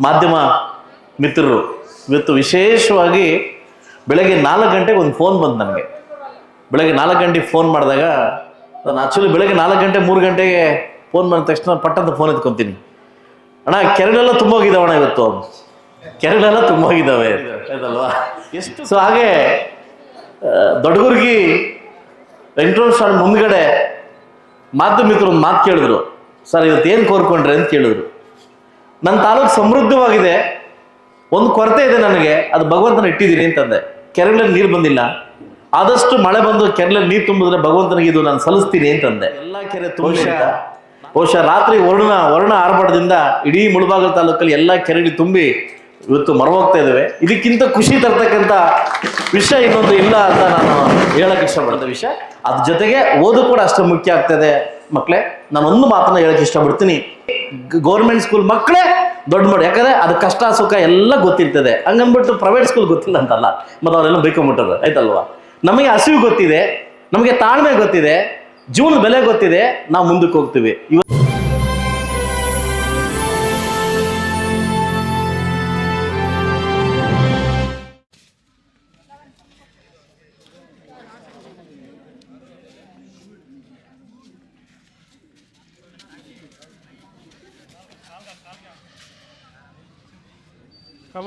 ಮಾಧ್ಯಮ ಮಿತ್ರರು. ಇವತ್ತು ವಿಶೇಷವಾಗಿ ಬೆಳಗ್ಗೆ ನಾಲ್ಕು ಗಂಟೆಗೆ ಒಂದು ಫೋನ್ ಬಂತು ನನಗೆ. ಬೆಳಗ್ಗೆ ನಾಲ್ಕು ಗಂಟೆಗೆ ಫೋನ್ ಮಾಡಿದಾಗ, ನಾನು ಆ್ಯಕ್ಚುಲಿ ಬೆಳಗ್ಗೆ ನಾಲ್ಕು ಗಂಟೆ, ಮೂರು ಗಂಟೆಗೆ ಫೋನ್ ಮಾಡಿದ ತಕ್ಷಣ ಪಟ್ಟಂತ ಫೋನ್ ಎತ್ಕೊತೀನಿ. ಅಣ್ಣ ಕೆರೆಗಳೆಲ್ಲ ತುಂಬೋಗಿದ್ದಾವಣ ಇವತ್ತು. ಕೆರೆಗಳೆಲ್ಲ ತುಂಬೋಗಿದ್ದಾವೆ. ಆಯ್ತಲ್ವಾ? ಎಷ್ಟು ಸೊ ಹಾಗೆ ದೊಡ್ಡಗುರ್ಗಿ ವೆಂಕಟೇಶ್ ಮುಂದ್ಗಡೆ ಮಾಧ್ಯಮ ಮಿತ್ರರು ಒಂದು ಮಾತು ಕೇಳಿದ್ರು. ಸರ್, ಇವತ್ತು ಏನು ಕೋರ್ಕೊಂಡ್ರೆ? ಅಂತ ಕೇಳಿದ್ರು. ನನ್ನ ತಾಲೂಕು ಸಮೃದ್ಧವಾಗಿದೆ. ಒಂದು ಕೊರತೆ ಇದೆ ನನಗೆ. ಅದು ಭಗವಂತನ ಇಟ್ಟಿದ್ದೀನಿ ಅಂತಂದೆ. ಕೆರೆಗಳಲ್ಲಿ ನೀರು ಬಂದಿಲ್ಲ. ಆದಷ್ಟು ಮಳೆ ಬಂದು ಕೆರೆಗಳಲ್ಲಿ ನೀರು ತುಂಬಿದ್ರೆ ಭಗವಂತನಿಗೆ ಇದು ನಾನು ಸಲ್ಲಿಸ್ತೀನಿ ಅಂತಂದೆ. ಎಲ್ಲ ಕೆರೆ ತುಂಬ ಬಹುಶಃ ರಾತ್ರಿ ವರ್ಣ ವರ್ಣ ಆರ್ಭಟದಿಂದ ಇಡೀ ಮುಳಬಾಗಲ ತಾಲೂಕಲ್ಲಿ ಎಲ್ಲ ಕೆರೆಗಳು ತುಂಬಿ ಇವತ್ತು ಮರವಾಗ್ತಾ ಇದ್ದಾವೆ. ಇದಕ್ಕಿಂತ ಖುಷಿ ತರ್ತಕ್ಕಂಥ ವಿಷಯ ಇನ್ನೊಂದು ಇಲ್ಲ ಅಂತ ನಾನು ಹೇಳಕ್ಕೆ ಇಷ್ಟಪಡ್ತೇನೆ. ವಿಷಯ? ಅದ್ರ ಜೊತೆಗೆ ಓದು ಕೂಡ ಅಷ್ಟು ಮುಖ್ಯ ಆಗ್ತದೆ ಮಕ್ಕಳೇ ನಾನು ಒಂದು ಮಾತನ್ನ ಹೇಳಕ್ ಇಷ್ಟಪಡ್ತೀನಿ. ಗೌರ್ಮೆಂಟ್ ಸ್ಕೂಲ್ ಮಕ್ಕಳೇ ದೊಡ್ಡ ಮಾಡಿ ಯಾಕಂದ್ರೆ ಅದು ಕಷ್ಟ, ಸುಖ ಎಲ್ಲ ಗೊತ್ತಿರ್ತದೆ. ಹಂಗನ್ಬಿಟ್ಟು ಪ್ರೈವೇಟ್ ಸ್ಕೂಲ್ ಗೊತ್ತಿಲ್ಲ ಅಂತಲ್ಲ ಮತ್ತೆ ಅವರೆಲ್ಲ ಬೈಕೊಂಬಿಟ್ಟರು ಆಯ್ತಲ್ವಾ? ನಮಗೆ ಹಸಿವು ಗೊತ್ತಿದೆ, ನಮಗೆ ತಾಳ್ಮೆ ಗೊತ್ತಿದೆ ಜೀವನ ಬೆಲೆ ಗೊತ್ತಿದೆ, ನಾವು ಮುಂದಕ್ಕೆ ಹೋಗ್ತೀವಿ.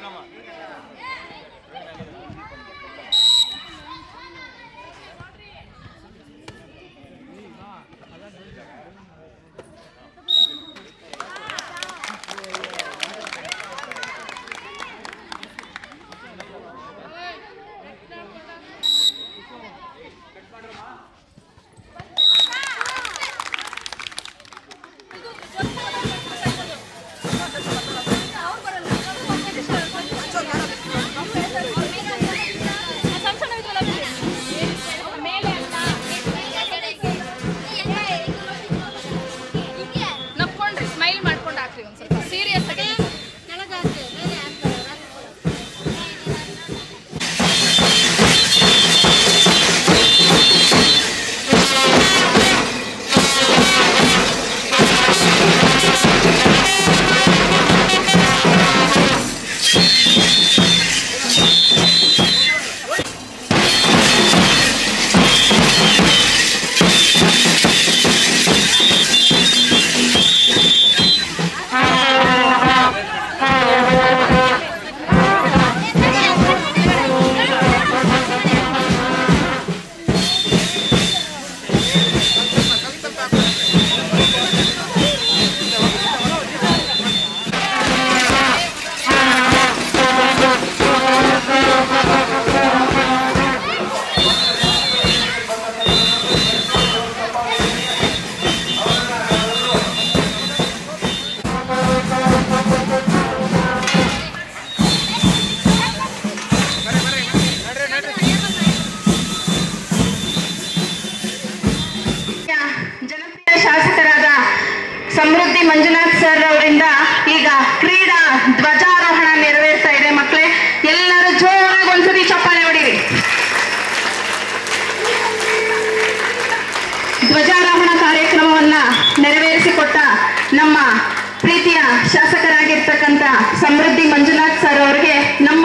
Come on. Samruddhi Manjunath sir ಅವರಿಂದ ಈಗ ಕ್ರೀಡಾ ಧ್ವಜಾರೋಹಣ ನೆರವೇರ್ತಾ ಇದೆ ಮಕ್ಕಳೇ. ಎಲ್ಲರೂ ಜೋರಾಗಿ ಒಂದ್ಸತಿ ಚಪ್ಪಾಳೆ ಹೊಡಿರಿ. ಧ್ವಜಾರೋಹಣ ಕಾರ್ಯಕ್ರಮವನ್ನ ನೆರವೇರಿಸಿಕೊಟ್ಟ ನಮ್ಮ ಪ್ರೀತಿಯ ಶಾಸಕರಾಗಿರ್ತಕ್ಕಂಥ ಸಮೃದ್ಧಿ ಮಂಜುನಾಥ್ ಸರ್ ಅವರಿಗೆ ನಮ್ಮ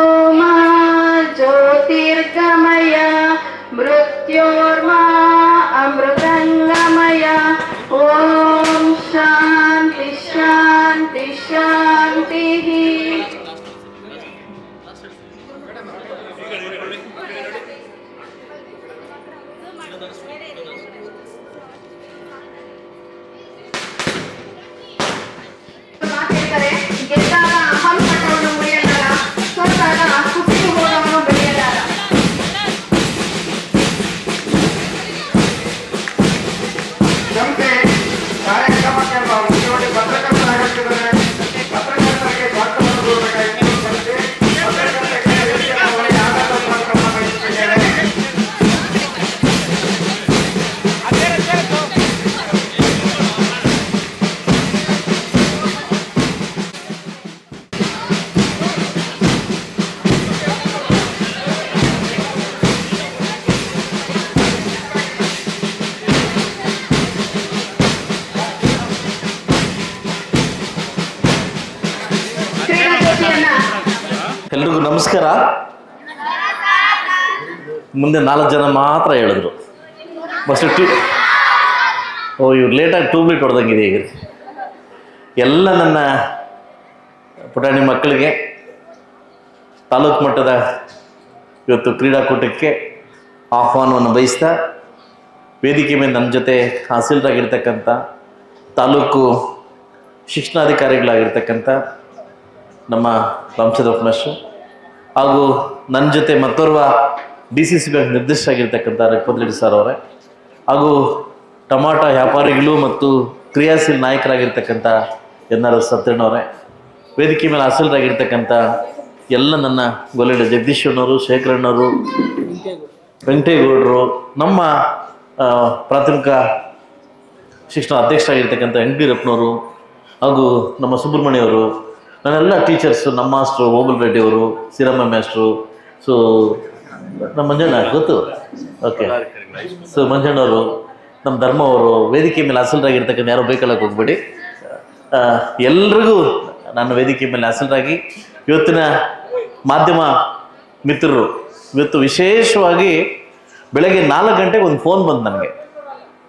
ನಮಸ್ಕಾರ. ಮುಂದೆ ನಾಲ್ಕು ಜನ ಮಾತ್ರ ಹೇಳಿದ್ರು. ಫಸ್ಟ್ ಟ್ಯೂ ಓ, ಇವ್ರು ಲೇಟಾಗಿ ಟ್ಯೂಬ್ಲೈಟ್ ಹೊಡೆದಂಗಿದೆ ಈಗ. ಎಲ್ಲ ನನ್ನ ಪುಟಾಣಿ ಮಕ್ಕಳಿಗೆ ತಾಲೂಕು ಮಟ್ಟದ ಇವತ್ತು ಕ್ರೀಡಾಕೂಟಕ್ಕೆ ಆಹ್ವಾನವನ್ನು ಬಯಸ್ತಾ ವೇದಿಕೆ ಮೇಲೆ ನನ್ನ ಜೊತೆ ಹಾಸಿಲ್ರಾಗಿರ್ತಕ್ಕಂಥ ತಾಲೂಕು ಶಿಕ್ಷಣಾಧಿಕಾರಿಗಳಾಗಿರ್ತಕ್ಕಂಥ ನಮ್ಮ ವಂಶದ ಉಪಮೇಶು ಹಾಗೂ ನನ್ನ ಜೊತೆ ಮತ್ತೋರ್ವ ಡಿ ಸಿ ಸಿ ಬ್ಯಾಂಕ್ ನಿರ್ದೇಶಕರಾಗಿರ್ತಕ್ಕಂಥ ರಘುಪತ್ ಸರ್ ಅವರೇ. ಹಾಗೂ ಟೊಮಾಟೊ ವ್ಯಾಪಾರಿಗಳು ಮತ್ತು ಕ್ರಿಯಾಶೀಲ ನಾಯಕರಾಗಿರ್ತಕ್ಕಂಥ ಎನ್ ಆರ್ ಎಸ್ ಸತ್ಯಣ್ಣವರೇ ವೇದಿಕೆ ಮೇಲೆ ಅಸಲರಾಗಿರ್ತಕ್ಕಂಥ ಎಲ್ಲ ನನ್ನ ಗೊಲೆಡ ಜಗದೀಶಣ್ಣವರು ಶೇಖರಣ್ಣವರು, ವೆಂಕಟೇಗೌಡರು, ನಮ್ಮ ಪ್ರಾಥಮಿಕ ಶಿಕ್ಷಣ ಅಧ್ಯಕ್ಷರಾಗಿರ್ತಕ್ಕಂಥ ಎನ್ ಬೀರಪ್ಪನವರು ಹಾಗೂ ನಮ್ಮ ಸುಬ್ರಹ್ಮಣ್ಯವರು ನನ್ನೆಲ್ಲ ಟೀಚರ್ಸು ನಮ್ಮ ಮಾಸ್ಟ್ರು ಓಬಲ್ ರೆಡ್ಡಿ ಅವರು ಸಿರಮ್ಮ ಮಾಸ್ಟ್ರು ಸೊ ನಮ್ಮ ಮಂಜಣ್ಣ, ಗೊತ್ತು? ಓಕೆ ಸೊ ಮಂಜಣ್ಣವರು ನಮ್ಮ ಧರ್ಮ ಅವರು, ವೇದಿಕೆ ಮೇಲೆ ಹಾಸಲ್ರಾಗಿರ್ತಕ್ಕಂಥ ಯಾರೋ ಬೇಕಲ್ಲ ಹೋಗ್ಬೇಡಿ. ಎಲ್ರಿಗೂ ನಾನು ವೇದಿಕೆ ಮೇಲೆ ಹಾಸಲ್ರಾಗಿ ಇವತ್ತಿನ ಮಾಧ್ಯಮ ಮಿತ್ರರು, ಇವತ್ತು ವಿಶೇಷವಾಗಿ ಬೆಳಗ್ಗೆ ನಾಲ್ಕು ಗಂಟೆಗೆ ಒಂದು ಫೋನ್ ಬಂತು ನನಗೆ.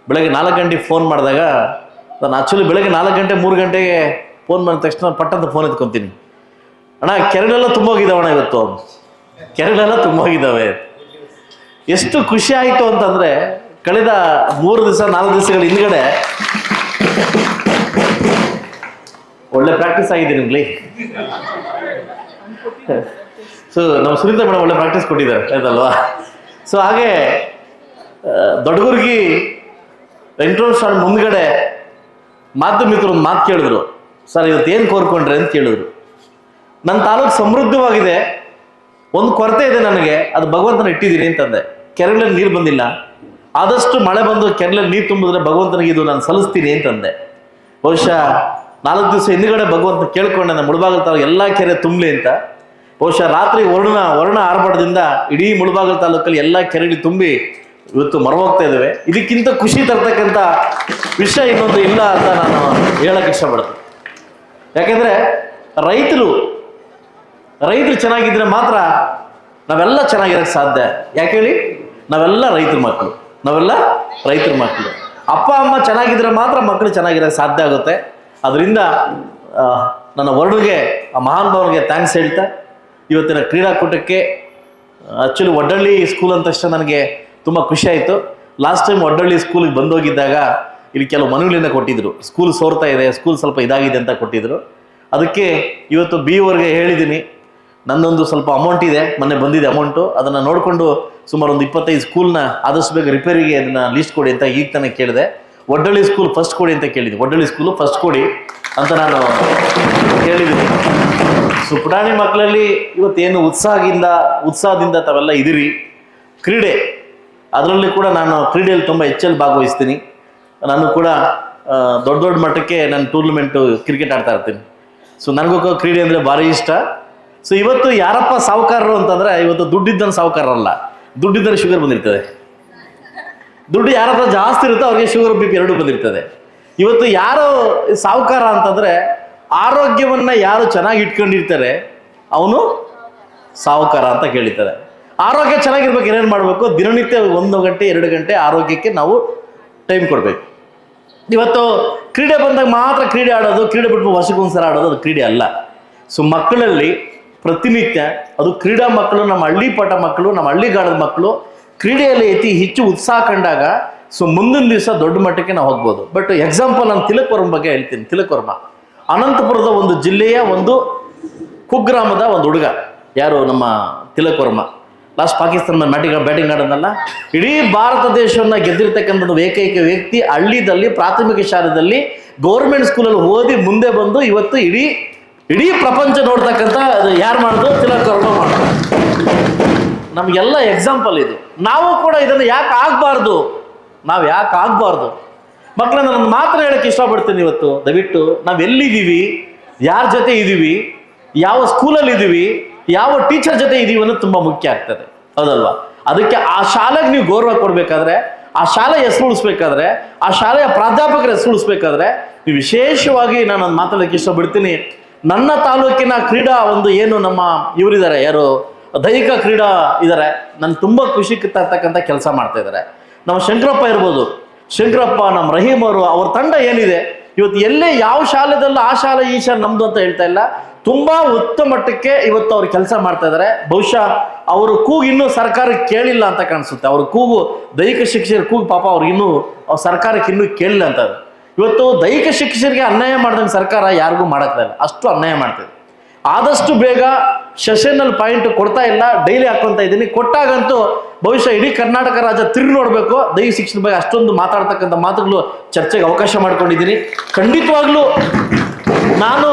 ಬೆಳಗ್ಗೆ ನಾಲ್ಕು ಗಂಟೆಗೆ ಫೋನ್ ಮಾಡಿದಾಗ, ನಾನು ಆ್ಯಕ್ಚುಲಿ ಬೆಳಗ್ಗೆ ನಾಲ್ಕು ಗಂಟೆ ಮೂರು ಗಂಟೆಗೆ ಫೋನ್ ಮಾಡಿದ ತಕ್ಷಣ ಪಟ್ಟಂತ ಫೋನ್ ಎತ್ಕೊತೀನಿ. ಅಣ್ಣ ಕೆರೆಗಳೆಲ್ಲ ತುಂಬೋಗಿದ್ದಾವಣ್ಣ ಇವತ್ತು? ಕೆರೆಗಳೆಲ್ಲ ತುಂಬೋಗಿದ್ದಾವೆ. ಎಷ್ಟು ಖುಷಿ ಆಯಿತು ಅಂತಂದರೆ ಕಳೆದ ಮೂರು ದಿವಸ, ನಾಲ್ಕು ದಿವಸಗಳ ಹಿಂದ್ಗಡೆ ಒಳ್ಳೆ ಪ್ರಾಕ್ಟೀಸ್ ಆಗಿದೆ ನಿಮ್ಗೆ. ಸೊ ನಮ್ಮ ಸುನೀತಾ ಮೇಡಮ್ ಒಳ್ಳೆ ಪ್ರಾಕ್ಟೀಸ್ ಕೊಟ್ಟಿದ್ದಾರೆ, ಆಯ್ತಲ್ವಾ? ಸೊ ಹಾಗೆ ದೊಡ್ಡಗುರ್ಗಿ ಸ್ವಾಮಿ ಮುಂದ್ಗಡೆ ಮಾಧ್ಯಮಿಕರು ಒಂದು ಮಾತು ಕೇಳಿದ್ರು. ಸರ್, ಇವತ್ತು ಏನು ಕೋರ್ಕೊಂಡ್ರೆ ಅಂತ ಕೇಳಿದ್ರು. ನನ್ನ ತಾಲೂಕು ಸಮೃದ್ಧವಾಗಿದೆ. ಒಂದು ಕೊರತೆ ಇದೆ ನನಗೆ. ಅದು ಭಗವಂತನ ಇಟ್ಟಿದ್ದೀನಿ ಅಂತಂದೆ. ಕೆರೆಗಳಲ್ಲಿ ನೀರು ಬಂದಿಲ್ಲ. ಆದಷ್ಟು ಮಳೆ ಬಂದು ಕೆರೆಗಳಲ್ಲಿ ನೀರು ತುಂಬಿದ್ರೆ ಭಗವಂತನಿಗೆ ಇದು ನಾನು ಸಲ್ಲಿಸ್ತೀನಿ ಅಂತಂದೆ. ಬಹುಶಃ ನಾಲ್ಕು ದಿವಸ ಹಿಂದುಗಡೆ ಭಗವಂತ ಕೇಳ್ಕೊಂಡೆ ನಮ್ಮ ಮುಳುಬಾಗಲ್ ತಾಲೂಕು ಎಲ್ಲ ಕೆರೆ ತುಂಬಲಿ ಅಂತ. ಬಹುಶಃ ರಾತ್ರಿ ವರ್ಣ ವರ್ಣ ಆರ್ಭಟದಿಂದ ಇಡೀ ಮುಳುಬಾಗಲ್ ತಾಲೂಕಲ್ಲಿ ಎಲ್ಲ ಕೆರೆಗಳು ತುಂಬಿ ಇವತ್ತು ಮರವಾಗ್ತಾ ಇದ್ದೇವೆ ಇದಕ್ಕಿಂತ ಖುಷಿ ತರ್ತಕ್ಕಂಥ ವಿಷಯ ಇನ್ನೊಂದು ಇಲ್ಲ ಅಂತ ನಾನು ಹೇಳಕ್ಕೆ ಇಷ್ಟಪಡ್ತೀನಿ. ಯಾಕೆಂದ್ರೆ ರೈತರು ರೈತರು ಚೆನ್ನಾಗಿದ್ರೆ ಮಾತ್ರ ನಾವೆಲ್ಲ ಚೆನ್ನಾಗಿರಕ್ಕೆ ಸಾಧ್ಯ. ಯಾಕೆ ಹೇಳಿ? ನಾವೆಲ್ಲ ರೈತರ ಮಕ್ಕಳು ನಾವೆಲ್ಲ ರೈತರ ಮಕ್ಕಳು ಅಪ್ಪ, ಅಮ್ಮ ಚೆನ್ನಾಗಿದ್ರೆ ಮಾತ್ರ ಮಕ್ಕಳು ಚೆನ್ನಾಗಿರೋಕ್ಕೆ ಸಾಧ್ಯ ಆಗುತ್ತೆ. ಅದರಿಂದ ನನ್ನ ವರ್ಡ್ಗೆ, ಆ ಮಹಾನ್ ಭಾವನಿಗೆ ಥ್ಯಾಂಕ್ಸ್ ಹೇಳ್ತಾ, ಇವತ್ತಿನ ಕ್ರೀಡಾಕೂಟಕ್ಕೆ ಆ್ಯಕ್ಚುಲಿ ಒಡ್ಡಳ್ಳಿ ಸ್ಕೂಲ್ ಅಂತ ತಕ್ಷಣ ನನಗೆ ತುಂಬ ಖುಷಿಯಾಯಿತು ಲಾಸ್ಟ್ ಟೈಮ್ ಒಡ್ಡಳ್ಳಿ ಸ್ಕೂಲಿಗೆ ಬಂದೋಗಿದ್ದಾಗ ಇಲ್ಲಿ ಕೆಲವು ಮನವಿಗಳನ್ನ ಕೊಟ್ಟಿದ್ರು. ಸ್ಕೂಲ್ ಸೋರ್ತಾ ಇದೆ ಸ್ಕೂಲ್ ಸ್ವಲ್ಪ ಇದಾಗಿದೆ ಅಂತ ಕೊಟ್ಟಿದ್ರು. ಅದಕ್ಕೆ ಇವತ್ತು ಬಿ ಅವ್ರಿಗೆ ಹೇಳಿದ್ದೀನಿ ನನ್ನೊಂದು ಸ್ವಲ್ಪ ಅಮೌಂಟ್ ಇದೆ, ಮೊನ್ನೆ ಬಂದಿದೆ ಅಮೌಂಟು ಅದನ್ನು ನೋಡಿಕೊಂಡು ಸುಮಾರು ಒಂದು ಇಪ್ಪತ್ತೈದು ಸ್ಕೂಲ್ನ ಆದಷ್ಟು ಬೇಗ ರಿಪೇರಿಗೆ ಅದನ್ನು ಲೀಸ್ಟ್ ಕೊಡಿ ಅಂತ ಈಗ ತಾನೇ ಕೇಳಿದೆ. ಒಡ್ಡಳ್ಳಿ ಸ್ಕೂಲ್ ಫಸ್ಟ್ ಕೊಡಿ ಅಂತ ಕೇಳಿದ್ದೆ ಒಡ್ಡಳ್ಳಿ ಸ್ಕೂಲು ಫಸ್ಟ್ ಕೊಡಿ ಅಂತ ನಾನು ಕೇಳಿದ್ದೀನಿ. ಸೊ ಪುಟಾಣಿ ಮಕ್ಕಳಲ್ಲಿ ಇವತ್ತೇನು ಉತ್ಸಾಹದಿಂದ ಉತ್ಸಾಹದಿಂದ ತಾವೆಲ್ಲ ಇದ್ದೀರಿ. ಕ್ರೀಡೆ, ಅದರಲ್ಲಿ ಕೂಡ ನಾನು ಕ್ರೀಡೆಯಲ್ಲಿ ತುಂಬ ಹೆಚ್ಚಲ್ಲಿ ಭಾಗವಹಿಸ್ತೀನಿ. ನಾನು ಕೂಡ ದೊಡ್ಡ ದೊಡ್ಡ ಮಟ್ಟಕ್ಕೆ ನಾನು ಟೂರ್ನಮೆಂಟು ಕ್ರಿಕೆಟ್ ಆಡ್ತಾ ಇರ್ತೀನಿ. ಸೊ ನನಗೂ ಕ್ರೀಡೆ ಅಂದರೆ ಭಾರಿ ಇಷ್ಟ. ಸೊ ಇವತ್ತು ಯಾರಪ್ಪ ಸಾಹುಕಾರರು ಅಂತಂದರೆ, ಇವತ್ತು ದುಡ್ಡಿದ್ದನ್ನು ಸಾಹುಕಾರರಲ್ಲ ದುಡ್ಡಿದ್ದರೆ ಶುಗರ್ ಬಂದಿರ್ತದೆ. ದುಡ್ಡು ಯಾರ ಹತ್ರ ಜಾಸ್ತಿ ಇರುತ್ತೋ ಅವ್ರಿಗೆ ಶುಗರ್ ಬಿ ಪಿ ಎರಡು ಬಂದಿರ್ತದೆ. ಇವತ್ತು ಯಾರು ಸಾಹುಕಾರ ಅಂತಂದರೆ, ಆರೋಗ್ಯವನ್ನು ಯಾರು ಚೆನ್ನಾಗಿ ಇಟ್ಕೊಂಡಿರ್ತಾರೆ, ಅವನು ಸಾಹುಕಾರ ಅಂತ ಕೇಳಿದ್ದಾರೆ ಆರೋಗ್ಯ ಚೆನ್ನಾಗಿರ್ಬೇಕು ಏನೇನು ಮಾಡಬೇಕು? ದಿನನಿತ್ಯ ಒಂದು ಗಂಟೆ, ಎರಡು ಗಂಟೆ ಆರೋಗ್ಯಕ್ಕೆ ನಾವು ಟೈಮ್ ಕೊಡಬೇಕು. ಇವತ್ತು ಕ್ರೀಡೆ ಬಂದಾಗ ಮಾತ್ರ ಕ್ರೀಡೆ ಆಡೋದು, ಕ್ರೀಡೆ ಬಿಟ್ಟು ವರ್ಷಕ್ಕೊಂದ್ಸಲ ಆಡೋದು ಅದು ಕ್ರೀಡೆ ಅಲ್ಲ. ಸೊ ಮಕ್ಕಳಲ್ಲಿ ಪ್ರತಿನಿತ್ಯ ಅದು ಕ್ರೀಡಾ ಮಕ್ಕಳು, ನಮ್ಮ ಹಳ್ಳಿ ಪಾಠ ಮಕ್ಕಳು, ನಮ್ಮ ಹಳ್ಳಿಗಾಡದ ಮಕ್ಕಳು ಕ್ರೀಡೆಯಲ್ಲಿ ಅತಿ ಹೆಚ್ಚು ಉತ್ಸಾಹ ಕಂಡಾಗ ಸೊ ಮುಂದಿನ ದಿವಸ ದೊಡ್ಡ ಮಟ್ಟಕ್ಕೆ ನಾವು ಹೋಗ್ಬೋದು. ಬಟ್ ಎಕ್ಸಾಂಪಲ್ ನಾನು ತಿಲಕ್ ವರ್ಮ ಬಗ್ಗೆ ಹೇಳ್ತೀನಿ ತಿಲಕ್ವರ್ಮ ಅನಂತಪುರದ ಒಂದು ಜಿಲ್ಲೆಯ ಒಂದು ಕುಗ್ರಾಮದ ಒಂದು ಹುಡುಗ. ಯಾರು? ನಮ್ಮ Tilak Varma. Last Pakistan batting batting ಆಡೋದಲ್ಲ, ಇಡೀ ಭಾರತ ದೇಶವನ್ನ ಗೆದ್ದಿರ್ತಕ್ಕಂಥದ್ದು ಏಕೈಕ ವ್ಯಕ್ತಿ ಹಳ್ಳಿದಲ್ಲಿ, ಪ್ರಾಥಮಿಕ ಶಾಲೆಯಲ್ಲಿ ಗೌರ್ಮೆಂಟ್ ಸ್ಕೂಲಲ್ಲಿ ಓದಿ ಮುಂದೆ ಬಂದು ಇವತ್ತು ಇಡೀ ಇಡೀ ಪ್ರಪಂಚ ನೋಡ್ತಕ್ಕಂಥ ಅದು ಯಾರು ಮಾಡೋದು? ತಿಲಕ್ ಕರ್ಮ ಮಾಡೋದು. ನಮಗೆಲ್ಲ ಎಕ್ಸಾಂಪಲ್ ಇದು. ನಾವು ಕೂಡ ಇದನ್ನು ಯಾಕೆ ಆಗಬಾರ್ದು? ನಾವು ಯಾಕೆ ಆಗಬಾರ್ದು? ಮಕ್ಕಳನ್ನ ನನ್ನ ಮಾತ್ರ ಹೇಳಕ್ಕೆ ಇಷ್ಟಪಡ್ತೀನಿ ಇವತ್ತು. ದಯವಿಟ್ಟು ನಾವು ಎಲ್ಲಿದ್ದೀವಿ? ಯಾರ ಜೊತೆ ಇದ್ದೀವಿ ಯಾವ ಸ್ಕೂಲಲ್ಲಿ ಇದ್ದೀವಿ ಯಾವ ಟೀಚರ್ ಜೊತೆ ಇದ್ದೀವಿ ಅನ್ನೋದು ತುಂಬ ಮುಖ್ಯ ಆಗ್ತದೆ. ಹೌದಲ್ವಾ? ಅದಕ್ಕೆ ಆ ಶಾಲೆಗೆ ನೀವು ಗೌರವ ಕೊಡಬೇಕಾದ್ರೆ, ಆ ಶಾಲೆ ಹೆಸರು ಉಳಿಸ್ಬೇಕಾದ್ರೆ ಆ ಶಾಲೆಯ ಪ್ರಾಧ್ಯಾಪಕರ ಹೆಸರು ಉಳಿಸ್ಬೇಕಾದ್ರೆ ನೀವು ವಿಶೇಷವಾಗಿ ನಾನು ಒಂದು ಮಾತಾಡೋಕ್ಕೆ ಇಷ್ಟಪಡ್ತೀನಿ. ನನ್ನ ತಾಲೂಕಿನ ಕ್ರೀಡಾ ಒಂದು ಏನು ನಮ್ಮ ಇವರಿದ್ದಾರೆ, ಯಾರು? ದೈಹಿಕ ಕ್ರೀಡಾ ಇದ್ದಾರೆ. ನನ್ಗೆ ತುಂಬ ಖುಷಿ ತರ್ತಕ್ಕಂಥ ಕೆಲಸ ಮಾಡ್ತಾ ಇದ್ದಾರೆ. ನಮ್ಮ ಶಂಕರಪ್ಪ ಇರ್ಬೋದು. ಶಂಕರಪ್ಪ, ನಮ್ಮ ರಹೀಮ್ ಅವರು, ಅವ್ರ ತಂಡ ಏನಿದೆ? ಇವತ್ತು ಎಲ್ಲೇ ಯಾವ ಶಾಲೆದಲ್ಲೂ ಆ ಶಾಲೆ ಈ ಶಾಲೆ ನಮ್ದು ಅಂತ ಹೇಳ್ತಾ ಇಲ್ಲ. ತುಂಬಾ ಉತ್ತಮ ಮಟ್ಟಕ್ಕೆ ಇವತ್ತು ಅವ್ರು ಕೆಲಸ ಮಾಡ್ತಾ ಇದ್ದಾರೆ ಬಹುಶಃ ಅವರು ಕೂಗು ಇನ್ನೂ ಸರ್ಕಾರಕ್ಕೆ ಕೇಳಿಲ್ಲ ಅಂತ ಕಾಣಿಸುತ್ತೆ. ಅವ್ರ ಕೂಗು ದೈಹಿಕ ಶಿಕ್ಷಕರ ಕೂಗು ಪಾಪ ಅವ್ರಿಗೆ ಇನ್ನೂ ಅವ್ರ ಸರ್ಕಾರಕ್ಕೆ ಇನ್ನೂ ಕೇಳಿಲ್ಲ ಅಂತ. ಇವತ್ತು ದೈಹಿಕ ಶಿಕ್ಷಕರಿಗೆ ಅನ್ಯಾಯ ಮಾಡ್ದಂಗೆ ಸರ್ಕಾರ ಯಾರಿಗೂ ಮಾಡಕ್ಕಿಲ್ಲ ಅಷ್ಟು ಅನ್ಯಾಯ ಮಾಡ್ತಿದೆ ಆದಷ್ಟು ಬೇಗ ಸೆಷನಲ್ ಪಾಯಿಂಟ್ ಕೊಡ್ತಾ ಇಲ್ಲ, ಡೈಲಿ ಹಾಕೊಂತ ಇದ್ದೀನಿ. ಕೊಟ್ಟಾಗಂತೂ ಬಹುಶಃ ಇಡೀ ಕರ್ನಾಟಕ ರಾಜ್ಯ ತಿರುಗಿ ನೋಡಬೇಕು ದೈಹಿಕ ಶಿಕ್ಷಣ ಬಗ್ಗೆ ಅಷ್ಟೊಂದು ಮಾತಾಡ್ತಕ್ಕಂಥ ಮಾತುಗಳು ಚರ್ಚೆಗೆ ಅವಕಾಶ ಮಾಡ್ಕೊಂಡಿದ್ದೀನಿ. ಖಂಡಿತವಾಗ್ಲೂ ನಾನು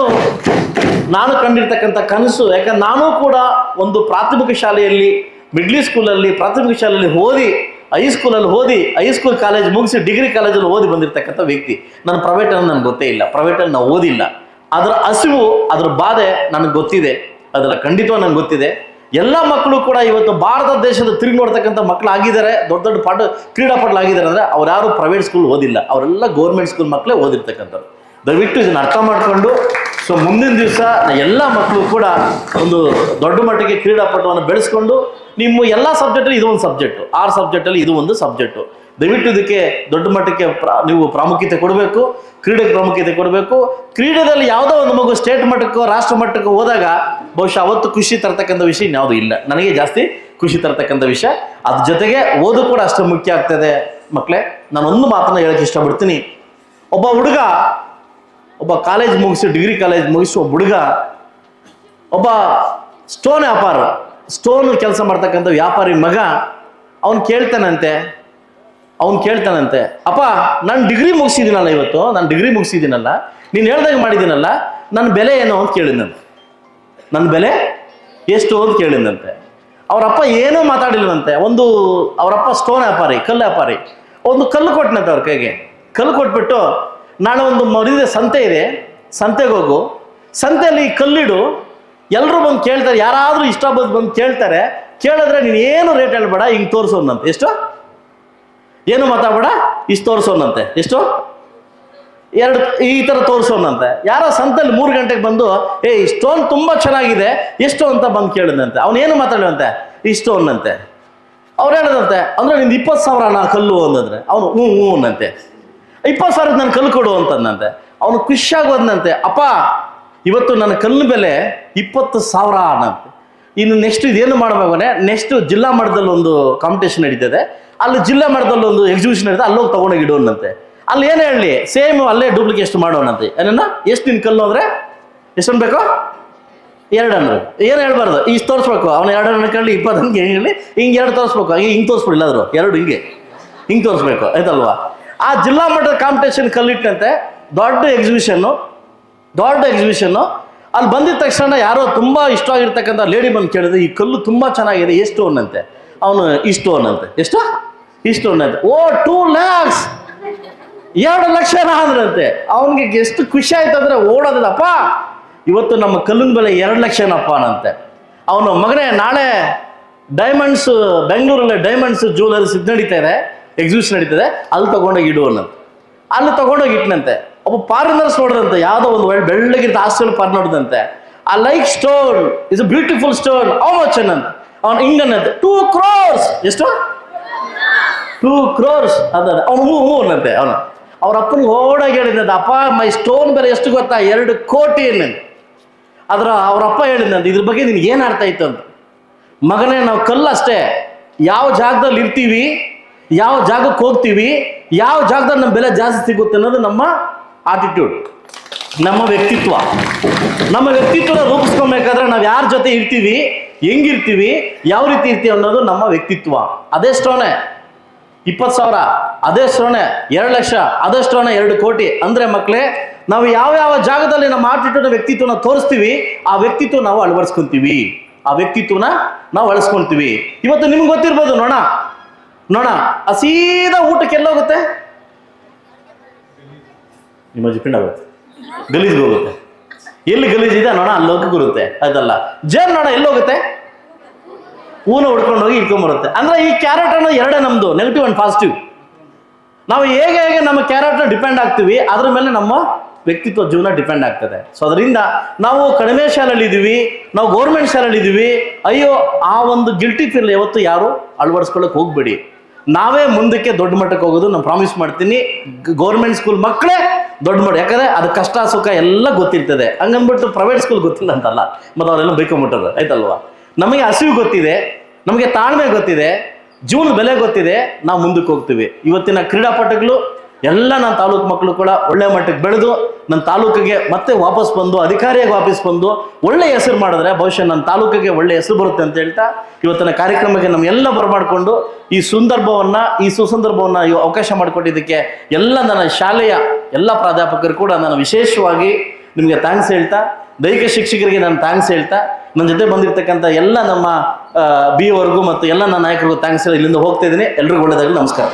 ನಾನು ಕಂಡಿರ್ತಕ್ಕಂಥ ಕನಸು, ಯಾಕಂದ್ರೆ ನಾನು ಕೂಡ ಒಂದು ಪ್ರಾಥಮಿಕ ಶಾಲೆಯಲ್ಲಿ ಮಿಡ್ಲಿ ಸ್ಕೂಲಲ್ಲಿ ಪ್ರಾಥಮಿಕ ಶಾಲೆಯಲ್ಲಿ ಓದಿ ಹೈಸ್ಕೂಲಲ್ಲಿ ಓದಿ ಹೈಸ್ಕೂಲ್ ಕಾಲೇಜ್ ಮುಗಿಸಿ ಡಿಗ್ರಿ ಕಾಲೇಜಲ್ಲಿ ಓದಿ ಬಂದಿರತಕ್ಕಂಥ ವ್ಯಕ್ತಿ. ನಾನು ಪ್ರೈವೇಟಲ್ಲಿ ನನಗೆ ಗೊತ್ತೇ ಇಲ್ಲ. ಪ್ರೈವೇಟಲ್ಲಿ ನಾವು ಓದಿಲ್ಲ. ಅದರ ಹಸಿವು, ಅದರ ಬಾಧೆ ನನಗೆ ಗೊತ್ತಿದೆ. ಅದರ ಖಂಡಿತ ನನಗೆ ಗೊತ್ತಿದೆ. ಎಲ್ಲ ಮಕ್ಕಳು ಕೂಡ ಇವತ್ತು ಭಾರತ ದೇಶದ ತಿರುಗಿ ನೋಡ್ತಕ್ಕಂಥ ಮಕ್ಕಳು ಆಗಿದ್ದಾರೆ ದೊಡ್ಡ ದೊಡ್ಡ ಪಾಠ ಕ್ರೀಡಾಪಟು ಆಗಿದ್ದಾರೆ ಅಂದರೆ ಅವ್ರು ಯಾರು ಪ್ರೈವೇಟ್ ಸ್ಕೂಲ್ ಓದಿಲ್ಲ. ಅವರೆಲ್ಲ ಗೌರ್ಮೆಂಟ್ ಸ್ಕೂಲ್ ಮಕ್ಕಳೇ ಓದಿರ್ತಕ್ಕಂಥವ್ರು. ದಯವಿಟ್ಟು ಇದನ್ನು ಅರ್ಥ ಮಾಡಿಕೊಂಡು ಸೊ ಮುಂದಿನ ದಿವಸ ಎಲ್ಲ ಮಕ್ಕಳು ಕೂಡ ಒಂದು ದೊಡ್ಡ ಮಟ್ಟಿಗೆ ಕ್ರೀಡಾಪಟುವನ್ನು ಬೆಳೆಸ್ಕೊಂಡು, ನಿಮ್ಮ ಎಲ್ಲ ಸಬ್ಜೆಕ್ಟಲ್ಲಿ ಇದು ಒಂದು ಸಬ್ಜೆಕ್ಟು, ಆರು ಸಬ್ಜೆಕ್ಟಲ್ಲಿ ಇದು ಒಂದು ಸಬ್ಜೆಕ್ಟು. ದಯವಿಟ್ಟು ಇದಕ್ಕೆ ದೊಡ್ಡ ಮಟ್ಟಕ್ಕೆ ಪ್ರಾ- ನೀವು ಪ್ರಾಮುಖ್ಯತೆ ಕೊಡಬೇಕು, ಕ್ರೀಡೆಗೆ ಪ್ರಾಮುಖ್ಯತೆ ಕೊಡಬೇಕು. ಕ್ರೀಡೆಯಲ್ಲಿ ಯಾವುದೋ ಒಂದು ಮಗು ಸ್ಟೇಟ್ ಮಟ್ಟಕ್ಕೋ, ರಾಷ್ಟ್ರ ಮಟ್ಟಕ್ಕೋ ಹೋದಾಗ, ಬಹುಶಃ ಅವತ್ತು ಖುಷಿ ತರ್ತಕ್ಕಂಥ ವಿಷಯ ಯಾವುದು ಇಲ್ಲ. ನನಗೆ ಜಾಸ್ತಿ ಖುಷಿ ತರ್ತಕ್ಕಂಥ ವಿಷಯ. ಅದ್ರ ಜೊತೆಗೆ ಓದು ಕೂಡ ಅಷ್ಟು ಮುಖ್ಯ ಆಗ್ತದೆ. ಮಕ್ಕಳೇ ನಾನು ಒಂದು ಮಾತನ್ನ ಹೇಳಕ್ಕೆ ಇಷ್ಟಪಡ್ತೀನಿ. ಒಬ್ಬ ಹುಡುಗ ಒಬ್ಬ ಕಾಲೇಜ್ ಮುಗಿಸಿ ಡಿಗ್ರಿ ಕಾಲೇಜ್ ಮುಗಿಸುವ ಹುಡುಗ, ಒಬ್ಬ ಸ್ಟೋನ್ ವ್ಯಾಪಾರ ಸ್ಟೋನ್ ಕೆಲಸ ಮಾಡ್ತಕ್ಕಂಥ ವ್ಯಾಪಾರಿ ಮಗ, ಅವನು ಕೇಳ್ತಾನಂತೆ ಅವನು ಕೇಳ್ತಾನಂತೆ, ಅಪ್ಪ, ನಾನು ಡಿಗ್ರಿ ಮುಗಿಸಿದ್ದೀನಲ್ಲ ಇವತ್ತು, ನಾನು ಡಿಗ್ರಿ ಮುಗಿಸಿದ್ದೀನಲ್ಲ ನೀನು ಹೇಳ್ದಾಗ ಮಾಡಿದ್ದೀನಲ್ಲ ನನ್ನ ಬೆಲೆ ಏನು? ಅಂತ ಕೇಳಿದ್ನಂತೆ ನನ್ನ ಬೆಲೆ ಎಷ್ಟು ಅಂತ ಕೇಳಿದ್ದಂತೆ ಅವರಪ್ಪ ಏನೂ ಮಾತಾಡಿಲ್ವಂತೆ ಒಂದು ಅವರಪ್ಪ ಸ್ಟೋನ್ ವ್ಯಾಪಾರಿ, ಕಲ್ಲು ವ್ಯಾಪಾರಿ, ಒಂದು ಕಲ್ಲು ಕೊಟ್ಟನಂತೆ ಅವ್ರ ಕೈಗೆ. ಕಲ್ಲು ಕೊಟ್ಬಿಟ್ಟು ನಾಳೆ ಒಂದು ಮರಿದ ಸಂತೆ ಇದೆ. ಸಂತೆಗೆ ಹೋಗು. ಸಂತೆಯಲ್ಲಿ ಈ ಕಲ್ಲಿಡು ಎಲ್ಲರೂ ಬಂದು ಕೇಳ್ತಾರೆ, ಯಾರಾದರೂ ಇಷ್ಟ ಬಂದು ಬಂದು ಕೇಳ್ತಾರೆ. ಕೇಳಿದ್ರೆ ನೀನು ಏನು ರೇಟ್ ಹೇಳ್ಬೇಡ, ಹಿಂಗೆ ತೋರಿಸೋನಂತೆ. ಎಷ್ಟು? ಏನು ಮಾತಾಡಬೇಡ, ಇಷ್ಟು ತೋರಿಸೋನಂತೆ. ಎಷ್ಟು? ಎರಡು, ಈ ಥರ ತೋರಿಸೋನಂತೆ. ಯಾರೋ ಸಂತಲ್ಲಿ ಮೂರು ಗಂಟೆಗೆ ಬಂದು, ಏ ಈ ಸ್ಟೋನ್ ತುಂಬ ಚೆನ್ನಾಗಿದೆ, ಎಷ್ಟು ಅಂತ ಬಂದು ಕೇಳಿದಂತೆ ಅವನೇನು ಮಾತಾಡಿದಂತೆ ಇಷ್ಟು ಅನ್ನಂತೆ. ಅವ್ರು ಹೇಳಿದಂತೆ, ಅಂದರೆ ನಿಂದು ಇಪ್ಪತ್ತು ಸಾವಿರ ನಾ ಕಲ್ಲು ಅಂದಂದ್ರೆ ಅವನು ಹ್ಞೂ ಹ್ಞೂ ಅನ್ನಂತೆ. ಇಪ್ಪತ್ತು ಸಾವಿರದ ನಾನು ಕಲ್ಲು ಕೊಡು ಅಂತಂದಂತೆ. ಅವನು ಖುಷಿಯಾಗಿ ಹೋದ್ನಂತೆ ಅಪ್ಪ, ಇವತ್ತು ನನ್ನ ಕಲ್ಲು ಬೆಲೆ ಇಪ್ಪತ್ತು ಸಾವಿರ ಅನ್ನಂತೆ ಇನ್ನು ನೆಕ್ಸ್ಟ್ ಇದೇನು ಮಾಡಬೇಕಂದ್ರೆ ನೆಕ್ಸ್ಟ್ ಜಿಲ್ಲಾ ಮಟ್ಟದಲ್ಲಿ ಒಂದು ಕಾಂಪಿಟೇಷನ್ ನಡೀತದೆ. ಅಲ್ಲಿ ಜಿಲ್ಲಾ ಮಟ್ಟದಲ್ಲಿ ಒಂದು ಎಕ್ಸಿಬಿಷನ್ ನಡೀತದೆ. ಅಲ್ಲೋಗಿ ತಗೊಂಡೋಗಿ ಇಡೋಣಂತೆ ಅಲ್ಲಿ ಏನು ಹೇಳಲಿ ಸೇಮ್ ಅಲ್ಲೇ ಡೂಪ್ಲಿಕೇಟ್ ಮಾಡೋಣಂತೆ. ಏನನ್ನ? ಎಷ್ಟು ನಿನ್ನ ಕಲ್ಲು ಅಂದ್ರೆ? ಎಷ್ಟೊಂದು ಬೇಕೋ ಎರಡು ಅಂದ್ರೆ. ಏನು ಹೇಳ್ಬಾರ್ದು? ಇಷ್ಟು ತೋರಿಸ್ಬೇಕು. ಅವ್ನು ಎರಡು ಅನ್ಕೊಳ್ಳಿ ಇಪ್ಪತ್ತು ಹಂಗೆ ಹೇಳಿ, ಹಿಂಗೆ ಎರಡು ತೋರಿಸ್ಬೇಕು. ಹಿಂಗೆ ಹಿಂಗೆ ತೋರಿಸ್ಬಿಡಿಲ್ಲ ಆದ್ರು ಎರಡು ಹಿಂಗೆ. ಹಿಂಗೆ ತೋರಿಸ್ಬೇಕು. ಆಯ್ತಲ್ವಾ? ಆ ಜಿಲ್ಲಾ ಮಟ್ಟದ ಕಾಂಪಿಟೇಷನ್ ಕಲ್ಲಿಟ್ಟಂತೆ, ದೊಡ್ಡ ಎಕ್ಸಿಬಿಷನ್ನು ದೊಡ್ಡ ಎಕ್ಸಿಬಿಷನ್ನು ಅಲ್ಲಿ ಬಂದಿದ ತಕ್ಷಣ ಯಾರೋ ತುಂಬ ಇಷ್ಟವಾಗಿರ್ತಕ್ಕಂಥ ಲೇಡಿ ಬಂದು ಕೇಳಿದ್ರೆ, ಈ ಕಲ್ಲು ತುಂಬ ಚೆನ್ನಾಗಿದೆ ಎಷ್ಟು ಅನ್ನಂತೆ ಅವನು ಇಷ್ಟು ಅನ್ನಂತೆ ಎಷ್ಟು? ಇಷ್ಟು ಅನ್ನಂತೆ ಓ ಟೂ ಲ್ಯಾಕ್ಸ್ ಎರಡು ಲಕ್ಷ ಅಂದ್ರಂತೆ. ಅವನಿಗೆ ಎಷ್ಟು ಖುಷಿ ಆಯ್ತು ಅಂದ್ರೆ ಓಡೋದಿಲ್ಲಪ್ಪ ಇವತ್ತು ನಮ್ಮ ಕಲ್ಲಿನ ಬೆಲೆ ಎರಡು ಲಕ್ಷನಪ್ಪ ಅನ್ನಂತೆ ಅವನು, ಮಗನೇ, ನಾಳೆ ಡೈಮಂಡ್ಸ್ ಬೆಂಗಳೂರಲ್ಲಿ ಡೈಮಂಡ್ಸ್ ಜ್ಯುವೆಲರ್ಸ್ ಇದು ನಡೀತಾ ಇದೆ. ಎಕ್ಸಿಬಿಷನ್ ನಡೀತದೆ, ಅಲ್ಲಿ ತಗೊಂಡೋಗಿ ಇಡು ಅನ್ನಂತ ಅಲ್ಲಿ ತಗೊಂಡೋಗಿ ಇಟ್ಟನಂತೆ ಒಬ್ಬ ಪಾರ್ನರ್ಸ್ ನೋಡಿದಂತೆ ಯಾವುದೋ ಒಂದು ಒಳ್ಳೆ ಬೆಳ್ಳಗಿಂತ ಹಾಸ್ಟೆಲ್ ಪಾರ್ ನೋಡಿದಂತೆ ಆ like stone is a beautiful stone ಅವ ಚೆನ್ನಂತ ಅವನು ಹಿಂಗನ್ನಂತೆ ಟೂ ಕ್ರೋರ್ಸ್ ಎಷ್ಟು? ಟೂ ಕ್ರೋರ್ಸ್ ಅದ ಅವನು, ಹೂ ಹೂ ಅನ್ನಂತೆ ಅವನು. ಅವ್ರ ಅಪ್ಪನಿಗೆ ಓಡಾಗಿ ಹೇಳಿದಂತೆ ಅಪ್ಪ ಮೈ ಸ್ಟೋನ್ ಬೆಲೆ ಎಷ್ಟು ಗೊತ್ತಾ? ಎರಡು ಕೋಟಿ ಅನ್ನಂತೆ. ಆದ್ರೆ ಅವರಪ್ಪ ಹೇಳಿದಂತೆ ಇದ್ರ ಬಗ್ಗೆ ನಿನ್ಗೆ ಏನು ಆಡ್ತಾ ಇತ್ತು ಅಂತ. ಮಗನೇ, ನಾವು ಕಲ್ಲು ಅಷ್ಟೇ. ಯಾವ ಜಾಗದಲ್ಲಿ ಇರ್ತೀವಿ ಯಾವ ಜಾಗಕ್ಕೆ ಹೋಗ್ತೀವಿ, ಯಾವ ಜಾಗದಲ್ಲಿ ನಮ್ಮ ಬೆಲೆ ಜಾಸ್ತಿ ಸಿಗುತ್ತೆ ಅನ್ನೋದು ನಮ್ಮ ಆಟಿಟ್ಯೂಡ್ ನಮ್ಮ ವ್ಯಕ್ತಿತ್ವ. ನಮ್ಮ ವ್ಯಕ್ತಿತ್ವನ ರೂಪಿಸ್ಕೊಬೇಕಾದ್ರೆ ನಾವು ಯಾರ ಜೊತೆ ಇರ್ತೀವಿ, ಹೆಂಗಿರ್ತೀವಿ, ಯಾವ ರೀತಿ ಇರ್ತೀವಿ ಅನ್ನೋದು ನಮ್ಮ ವ್ಯಕ್ತಿತ್ವ. ಅದೆಷ್ಟೋನೆ ಇಪ್ಪತ್ತು ಸಾವಿರ ಅದೆಷ್ಟೋನೆ ಎರಡು ಲಕ್ಷ ಅದೆಷ್ಟೋನೆ ಎರಡು ಕೋಟಿ. ಅಂದರೆ ಮಕ್ಕಳೇ ನಾವು ಯಾವ ಯಾವ ಜಾಗದಲ್ಲಿ ನಮ್ಮ ಆಟಿಟ್ಯೂಡ್ ವ್ಯಕ್ತಿತ್ವನ ತೋರಿಸ್ತೀವಿ, ಆ ವ್ಯಕ್ತಿತ್ವ ನಾವು ಅಳವಡಿಸ್ಕೊಂತೀವಿ. ಆ ವ್ಯಕ್ತಿತ್ವನ ನಾವು ಅಳಿಸ್ಕೊಂತೀವಿ. ಇವತ್ತು ನಿಮ್ಗೆ ಗೊತ್ತಿರ್ಬೋದು ನೋಣ ಆ ಸೀದಾ ಊಟಕ್ಕೆ ಎಲ್ಲೋಗುತ್ತೆ? ನಿಮ್ಮ ಜಿಪಿಂಡ್ ಆಗುತ್ತೆ ಗಲೀಜ್ಗೆ ಹೋಗುತ್ತೆ. ಎಲ್ಲಿ ಗಲೀಜಿದೆ ನೋಣ ಅಲ್ಲಿ ಹೋಗಿ ಬರುತ್ತೆ. ಅದಲ್ಲ. ಜರ್ ನೋಣ ಎಲ್ಲೋಗುತ್ತೆ ಹೂನ ಹುಡ್ಕೊಂಡು ಹೋಗಿ ಇಟ್ಕೊಂಬರುತ್ತೆ ಅಂದ್ರೆ ಈ ಕ್ಯಾರೆಟ್ ಅನ್ನೋದು ಎರಡೇ ನಮ್ದು ನೆಗೆಟಿವ್ ಅಂಡ್ ಪಾಸಿಟಿವ್ ನಾವು ಹೇಗೆ ಹೇಗೆ ನಮ್ಮ ಕ್ಯಾರೆಕ್ಟರ್ ಡಿಪೆಂಡ್ ಆಗ್ತೀವಿ, ಅದ್ರ ಮೇಲೆ ನಮ್ಮ ವ್ಯಕ್ತಿತ್ವ ಜೀವನ ಡಿಪೆಂಡ್ ಆಗ್ತದೆ. ಸೊ ಅದರಿಂದ ನಾವು ಕಡಿಮೆ ಶಾಲೆಯಲ್ಲಿ ಇದ್ದೀವಿ ನಾವು ಗೌರ್ಮೆಂಟ್ ಶಾಲೆಯಲ್ಲಿ ಇದ್ದೀವಿ ಅಯ್ಯೋ, ಆ ಒಂದು ಗಿಲ್ಟಿ ಫೀಲ್ ಯಾವತ್ತು ಯಾರು ಅಳವಡಿಸ್ಕೊಳ್ಳೋಕೆ ಹೋಗ್ಬೇಡಿ. ನಾವೇ ಮುಂದಕ್ಕೆ ದೊಡ್ಡ ಮಟ್ಟಕ್ಕೆ ಹೋಗೋದು ನಾನು ಪ್ರಾಮಿಸ್ ಮಾಡ್ತೀನಿ. ಗೌರ್ಮೆಂಟ್ ಸ್ಕೂಲ್ ಮಕ್ಕಳೇ ದೊಡ್ಡ ಮಾಡಿ ಯಾಕಂದ್ರೆ ಅದು ಕಷ್ಟ, ಸುಖ ಎಲ್ಲ ಗೊತ್ತಿರ್ತದೆ. ಹಂಗಂದ್ಬಿಟ್ಟು ಪ್ರೈವೇಟ್ ಸ್ಕೂಲ್ ಗೊತ್ತಿಲ್ಲ ಅಂತಲ್ಲ. ಮತ್ತು ಅವರೆಲ್ಲ ಬೈಕೊಂಬಿಟ್ಟರು ಆಯ್ತಲ್ವಾ? ನಮಗೆ ಹಸಿವು ಗೊತ್ತಿದೆ, ನಮಗೆ ತಾಳ್ಮೆ ಗೊತ್ತಿದೆ ಜೀವನ ಬೆಲೆ ಗೊತ್ತಿದೆ, ನಾವು ಮುಂದಕ್ಕೆ ಹೋಗ್ತೀವಿ. ಇವತ್ತಿನ ಕ್ರೀಡಾಪಟುಗಳು ಎಲ್ಲ ನನ್ನ ತಾಲೂಕು ಮಕ್ಕಳು ಕೂಡ ಒಳ್ಳೆ ಮಟ್ಟಕ್ಕೆ ಬೆಳೆದು ನನ್ನ ತಾಲೂಕಿಗೆ ಮತ್ತೆ ವಾಪಸ್ ಬಂದು ಅಧಿಕಾರಿಯಾಗಿ ವಾಪಸ್ ಬಂದು ಒಳ್ಳೆ ಹೆಸರು ಮಾಡಿದ್ರೆ ಬಹುಶಃ ನನ್ನ ತಾಲೂಕಿಗೆ ಒಳ್ಳೆ ಹೆಸರು ಬರುತ್ತೆ ಅಂತ ಹೇಳ್ತಾ ಇವತ್ತಿನ ಕಾರ್ಯಕ್ರಮಕ್ಕೆ ನಮ್ಗೆಲ್ಲ ಬರಮಾಡಿಕೊಂಡು ಈ ಸಂದರ್ಭವನ್ನ, ಈ ಸುಸಂದರ್ಭವನ್ನ ಅವಕಾಶ ಮಾಡಿಕೊಟ್ಟಿದ್ದಕ್ಕೆ ಎಲ್ಲ ನನ್ನ ಶಾಲೆಯ ಎಲ್ಲ ಪ್ರಾಧ್ಯಾಪಕರು ಕೂಡ ನಾನು ವಿಶೇಷವಾಗಿ ನಿಮಗೆ ಥ್ಯಾಂಕ್ಸ್ ಹೇಳ್ತಾ, ದೈಹಿಕ ಶಿಕ್ಷಕರಿಗೆ ನಾನು ಥ್ಯಾಂಕ್ಸ್ ಹೇಳ್ತಾ, ನನ್ನ ಜೊತೆ ಬಂದಿರತಕ್ಕಂಥ ಎಲ್ಲ ನಮ್ಮ ಬಿ ವರ್ಗೂ ಮತ್ತು ಎಲ್ಲ ನನ್ನ ನಾಯಕರಿಗೂ ಥ್ಯಾಂಕ್ಸ್ ಹೇಳಿ ಇಲ್ಲಿಂದ ಹೋಗ್ತಾ ಇದ್ದೀನಿ. ಎಲ್ರಿಗೂ ಒಳ್ಳೆಯದಾಗಲಿ ನಮಸ್ಕಾರ.